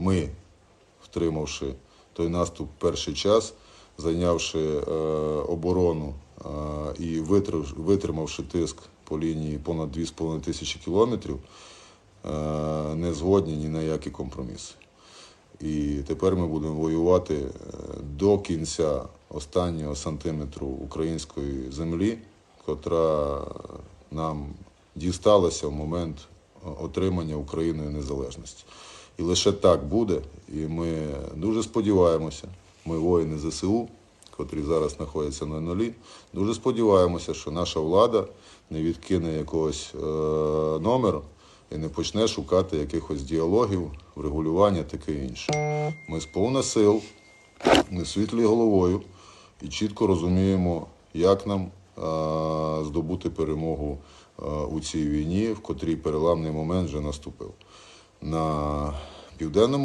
Ми, втримавши той наступ перший час, зайнявши е, оборону е, і витримавши тиск по лінії понад 2,5 тисячі кілометрів, е, не згодні ні на які компроміси. І тепер ми будемо воювати е, до кінця останнього сантиметру української землі, котра нам дісталася в момент отримання Україною незалежності. І лише так буде. І ми дуже сподіваємося, ми воїни ЗСУ, котрі зараз знаходяться на нулі, дуже сподіваємося, що наша влада не відкине якогось е, номеру і не почне шукати якихось діалогів, врегулювання, таке інше. Ми сповна сил, ми світлі головою і чітко розуміємо, як нам е, здобути перемогу е, у цій війні, в котрій переламний момент вже наступив. На південному